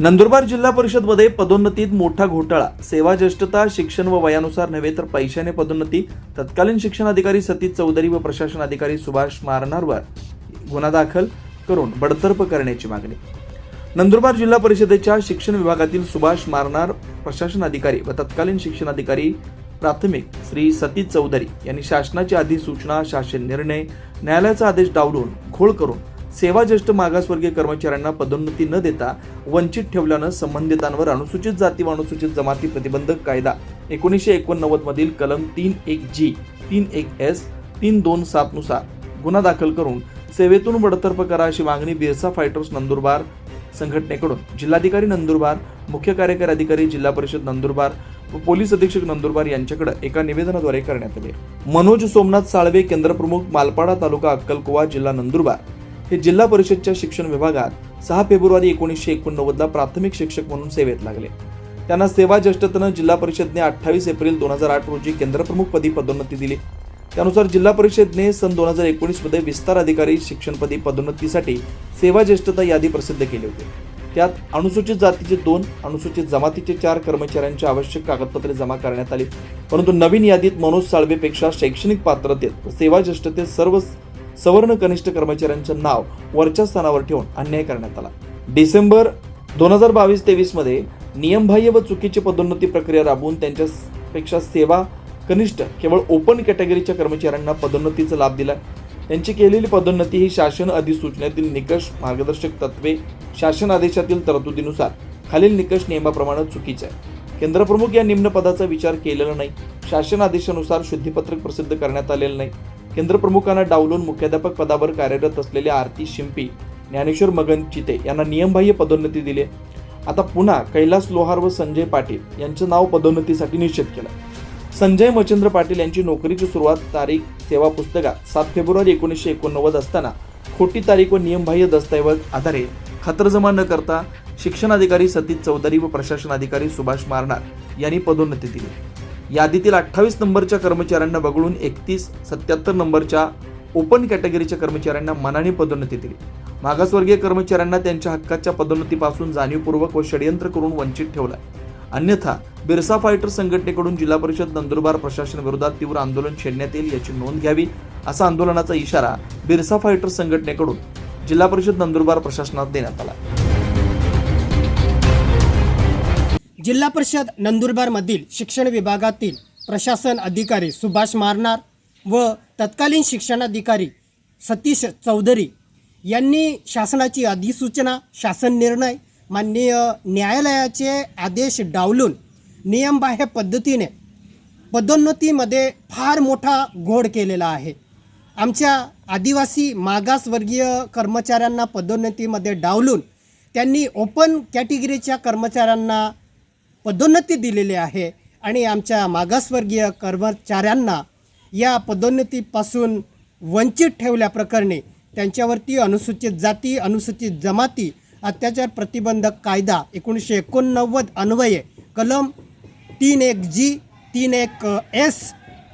नंदुरबार जिल्हा परिषदमध्ये पदोन्नतीत मोठा घोटाळा. सेवा ज्येष्ठता शिक्षण व वयानुसार नव्हे तर पैशाने पदोन्नती. तत्कालीन शिक्षण अधिकारी सतीश चौधरी व प्रशासन अधिकारी सुभाष मारणारवर गुन्हा दाखल करून बडतर्फ करण्याची मागणी. नंदुरबार जिल्हा परिषदेच्या शिक्षण विभागातील सुभाष मारणार प्रशासन अधिकारी व तत्कालीन शिक्षण अधिकारी प्राथमिक श्री सतीश चौधरी यांनी शासनाची अधिसूचना शासन निर्णय न्यायालयाचा आदेश डावलून घोळ करून सेवा ज्येष्ठ मागासवर्गीय कर्मचाऱ्यांना पदोन्नती न देता वंचित ठेवल्यानं संबंधितांवर अनुसूचित जाती व अनुसूचित जमाती प्रतिबंधक कायदा एकोणीसशे एकोणनव्वद मधील कलम तीन एक जी तीन एक एस तीन दोन सातनुसार गुन्हा दाखल करून सेवेतून बडतर्फ करा अशी मागणी बिरसा फायटर्स नंदुरबार संघटनेकडून जिल्हाधिकारी नंदुरबार मुख्य कार्यकारी अधिकारी जिल्हा परिषद नंदुरबार व पोलीस अधीक्षक नंदुरबार यांच्याकडे एका निवेदनाद्वारे करण्यात आले. मनोज सोमनाथ साळवे केंद्रप्रमुख मालपाडा तालुका अक्कलकुवा जिल्हा नंदुरबार. हे जिल्हा परिषदच्या शिक्षण विभागात सहा फेब्रुवारी एकोणीसशे एकोणनव्वदला प्राथमिक शिक्षक म्हणून सेवेत लागले. त्यांना सेवा ज्येष्ठतेनं जिल्हा परिषदने अठ्ठावीस एप्रिल दोन हजार आठ रोजी केंद्रप्रमुख पदी पदोन्नती दिली. त्यानुसार जिल्हा परिषदने सन दोन हजार एकोणीसमध्ये विस्तार अधिकारी शिक्षणपदी पदोन्नतीसाठी सेवा ज्येष्ठता यादी प्रसिद्ध केली होती. त्यात अनुसूचित जातीचे दोन अनुसूचित जमातीचे चार कर्मचाऱ्यांची आवश्यक कागदपत्रे जमा करण्यात आली. परंतु नवीन यादीत मनोज साळवेपेक्षा शैक्षणिक पात्रतेत सेवा ज्येष्ठतेत सर्व सवर्ण कनिष्ठ कर्मचाऱ्यांचं नाव वरच्या स्थानावर ठेवून अन्याय करण्यात आला. डिसेंबर दोन हजार बावीस तेवीसमध्ये नियमबाह्य व चुकीची पदोन्नती प्रक्रिया राबवून त्यांच्यापेक्षा सेवा कनिष्ठ केवळ ओपन कॅटेगरीच्या कर्मचाऱ्यांना पदोन्नतीचा लाभ दिला. त्यांची केलेली पदोन्नती ही शासन अधिसूचनेतील निकष मार्गदर्शक तत्वे शासन आदेशातील तरतुदीनुसार खालील निकष नियमाप्रमाणे चुकीचे आहे केंद्रप्रमुख या निम्न पदाचा विचार केलेला नाही. शासन आदेशानुसार शुद्धीपत्रक प्रसिद्ध करण्यात आलेलं नाही. केंद्रप्रमुखांना डावलून मुख्याध्यापक पदावर कार्यरत असलेल्या आरती शिंपी ज्ञानेश्वर मगन चिते यांना नियमबाह्य पदोन्नती दिली. आता पुन्हा कैलास लोहार व संजय पाटील यांचं नाव पदोन्नतीसाठी निश्चित केलं. संजय मच्छिंद्र पाटील यांची नोकरीची सुरुवात तारीख सेवा पुस्तकात सात फेब्रुवारी एकोणीसशे एकोणनव्वद असताना खोटी तारीख व नियमबाह्य दस्तऐवज आधारे खातरजमा न करता शिक्षण अधिकारी सतीश चौधरी व प्रशासन अधिकारी सुभाष मारणार यांनी पदोन्नती दिली. यादीतील अठ्ठावीस नंबरच्या कर्मचाऱ्यांना वगळून एकतीस सत्याहत्तर नंबरच्या ओपन कॅटेगरीच्या कर्मचाऱ्यांना मनाने पदोन्नती दिली. मागासवर्गीय कर्मचाऱ्यांना त्यांच्या हक्काच्या पदोन्नतीपासून जाणीवपूर्वक व षडयंत्र करून वंचित ठेवलं अन्यथा बिरसा फायटर संघटनेकडून जिल्हा परिषद नंदुरबार प्रशासन विरोधात तीव्र आंदोलन छेडण्यात येईल याची नोंद घ्यावी असा आंदोलनाचा इशारा बिरसा फायटर संघटनेकडून जिल्हा परिषद नंदुरबार प्रशासनात देण्यात आला. जिल्हा परिषद नंदुरबारमधील शिक्षण विभागातील प्रशासन अधिकारी सुभाष मारनार व तत्कालीन शिक्षणाधिकारी सतीश चौधरी यांनी शासनाची अधिसूचना शासन निर्णय माननीय न्यायालयाचे आदेश डावलून नियमबाह्य पद्धतीने पदोन्नतीमध्ये फार मोठा घोड केलेला आहे. आमच्या आदिवासी मागासवर्गीय कर्मचाऱ्यांना पदोन्नतीमध्ये डावलून त्यांनी ओपन कॅटेगरीच्या कर्मचाऱ्यांना पदोन्नती दिलेली आहे. आणि आमच्या मागासवर्गीय कर्मचाऱ्यांना या पदोन्नतीपासून वंचित ठेवल्याप्रकरणी त्यांच्यावरती अनुसूचित जाती अनुसूचित जमाती अत्याचार प्रतिबंधक कायदा एकोणीसशे एकोणनव्वद अन्वये कलम तीन एक जी तीन एक एस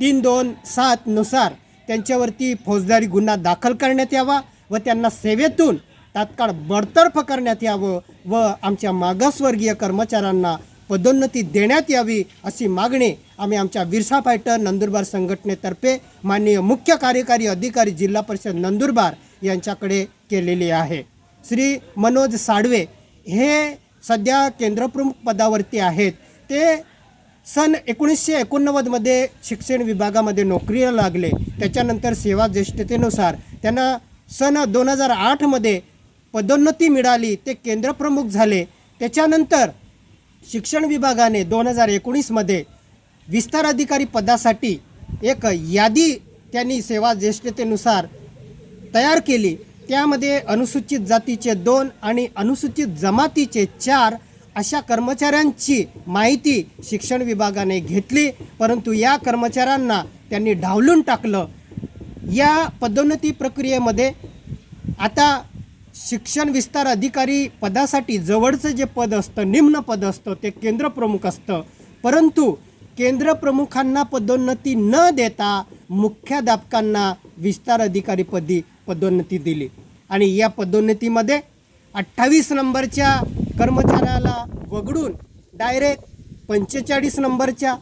तीन दोन सातनुसार त्यांच्यावरती फौजदारी गुन्हा दाखल करण्यात यावा व त्यांना सेवेतून तात्काळ बडतर्फ करण्यात यावं व आमच्या मागासवर्गीय कर्मचाऱ्यांना पदोन्नती देण्यात यावी अशी मागणी आम्ही आमच्या विरसा फायटर नंदुरबार संघटनेतर्फे माननीय मुख्य कार्यकारी अधिकारी जिल्हा परिषद नंदुरबार यांच्याकडे केलेली आहे. श्री मनोज साडवे हे सध्या केंद्रप्रमुख पदावरती आहेत. ते सन एकोणीसशे एकोणनव्वदमध्ये शिक्षण विभागामध्ये नोकरीला लागले. त्याच्यानंतर सेवा ज्येष्ठतेनुसार त्यांना सन दोन हजार आठमध्ये पदोन्नती मिळाली. ते केंद्रप्रमुख झाले. त्याच्यानंतर शिक्षण विभागाने दोन हजार एकोणीसमध्ये विस्तार अधिकारी पदासाठी एक यादी त्यांनी सेवा ज्येष्ठतेनुसार तयार केली. त्यामध्ये अनुसूचित जातीचे दोन आणि अनुसूचित जमातीचे चार अशा कर्मचाऱ्यांची माहिती शिक्षण विभागाने घेतली. परंतु या कर्मचाऱ्यांना त्यांनी ढावलून टाकलं. या पदोन्नती प्रक्रियेमध्ये आता शिक्षण विस्तार अधिकारी पदासाठी जवळचं जे पद असतं निम्न पद असतं ते केंद्रप्रमुख असतं. परंतु केंद्रप्रमुखांना पदोन्नती न देता मुख्याध्यापकांना विस्तार अधिकारीपदी पदोन्नती दिली. आणि या पदोन्नतीमध्ये अठ्ठावीस नंबरच्या कर्मचाऱ्याला वगळून डायरेक्ट पंचेचाळीस नंबरच्या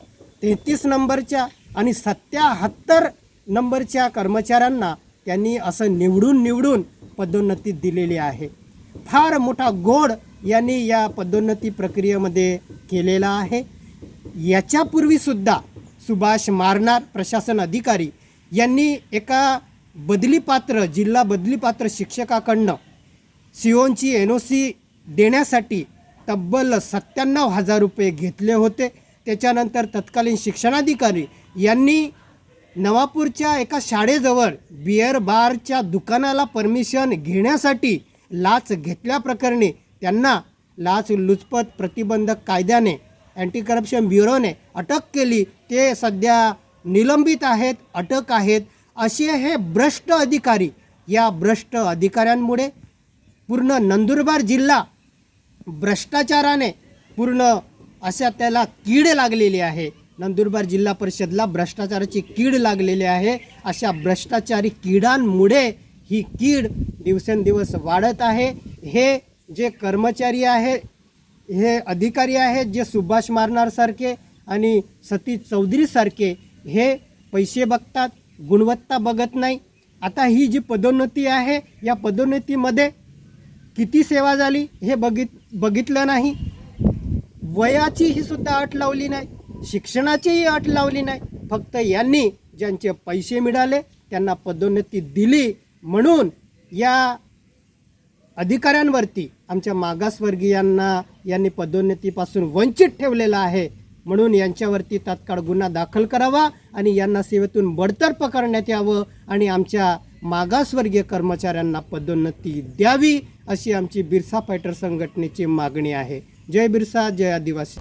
तेहतीस नंबरच्या आणि सत्याहत्तर नंबरच्या कर्मचाऱ्यांना त्यांनी असं निवडून निवडून पदोन्नती दिलेली आहे. फार मोठा गोड यांनी या पदोन्नती प्रक्रियेमध्ये केलेला आहे. याच्यापूर्वीसुद्धा सुभाष मारणार प्रशासन अधिकारी यांनी एका बदलीपात्र जिल्हा बदलीपात्र शिक्षकाकडनं सिओनची एन ओ सी देण्यासाठी तब्बल सत्त्याण्णव हजार रुपये घेतले होते. त्याच्यानंतर तत्कालीन शिक्षणाधिकारी यांनी नवापूरच्या एका शाळेजवळ बिअर बारच्या दुकानाला परमिशन घेण्यासाठी लाच घेतल्याप्रकरणी त्यांना लाच लुचपत प्रतिबंधक कायद्याने अँटी करप्शन ब्युरोने अटक केली. ते सध्या निलंबित आहेत अटक आहेत असे हे भ्रष्ट अधिकारी या भ्रष्ट अधिकाऱ्यांमुळे पूर्ण नंदुरबार जिल्हा भ्रष्टाचाराने पूर्ण अशा त्याला कीड लागलेली आहे. नंदुरबार जिल्हा परिषदला भ्रष्टाचाराची कीड लागलेली आहे. अशा भ्रष्टाचारी कीडांमुळे ही कीड दिवसेंदिवस वाढत आहे. हे जे कर्मचारी आहे हे अधिकारी आहेत जे सुभाष मारणारसारखे आणि सतीश चौधरीसारखे हे पैसे बघतात गुणवत्ता बघत नाही. आता ही जी पदोन्नती आहे या पदोन्नतीमध्ये किती सेवा झाली हे बघित बघितलं नाही. वयाची ही सुद्धा अट लावली नाही. शिक्षणाचीही अट लावली नाही. फक्त यांनी ज्यांचे पैसे मिळाले त्यांना पदोन्नती दिली म्हणून या अधिकाऱ्यांवरती आमच्या मागासवर्गीयांना यांनी पदोन्नतीपासून वंचित ठेवलेलं आहे म्हणून यांच्यावरती तात्काळ गुन्हा दाखल करावा आणि यांना सेवेतून बडतर्फ करण्यात यावं आणि आमच्या मागासवर्गीय कर्मचाऱ्यांना पदोन्नती द्यावी अशी आमची बिरसा फायटर संघटनेची मागणी आहे. जय बिरसा जय आदिवासी.